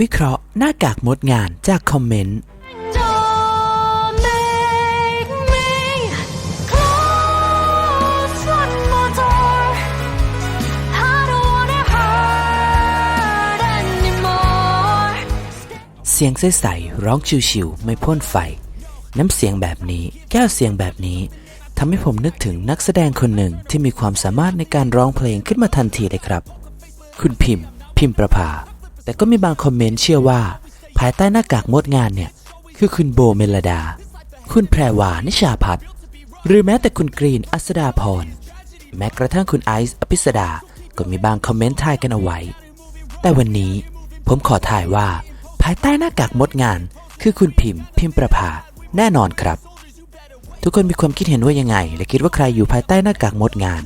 วิเคราะห์หน้ากากมดงานจากคอมเมนต์เสียงใสๆร้องชิวๆไม่พ่นไฟ น้ำเสียงแบบนี้ แก้วเสียงแบบนี้ทำให้ผมนึกถึงนักแสดงคนหนึ่งที่มีความสามารถในการร้องเพลงขึ้นมาทันทีเลยครับ คุณพิมพ์ พิมพ์ประภา แต่ก็มีบางคอมเมนต์เชื่อว่า ภายใต้หน้ากากมดงานเนี่ย คือคุณโบเมลดา คุณแพรวานิชาพัฒน์หรือแม้แต่คุณกรีนอัสดาพร แม้กระทั่งคุณไอซ์อภิสดา ก็มีบางคอมเมนต์ทายกันเอาไว้ แต่วันนี้ผมขอถ่ายว่า ภายใต้หน้ากากมดงาน คือคุณพิมพ์ พิมพ์ประภา แน่นอนครับ ทุกคนมีความคิดเห็นว่ายังไง และคิดว่าใครอยู่ภายใต้หน้ากากมดงาน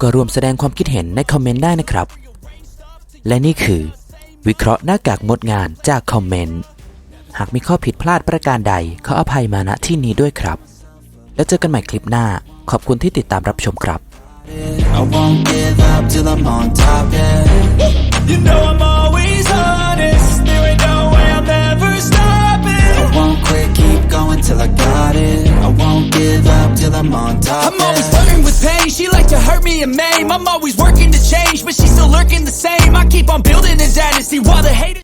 ก็รวมแสดงความคิดเห็นในคอมเมนต์ได้นะครับ และนี่คือ วิเคราะห์หน้ากากมดงานจากคอมเมนต์ หากมีข้อผิดพลาดประการใดขออภัยมาณที่นี้ด้วยครับ แล้วเจอกันใหม่คลิปหน้า ขอบคุณที่ติดตามรับชมครับ I won't give up till I'm on top, yeah. You know I'm always honest. There ain't no way I'm ever stopping. I won't quit, keep going till I got it. I won't give up till I'm on top, I'm always yeah. flirting with pain. She like to hurt me and maim. I'm always working to change, but she's still lurking the same. I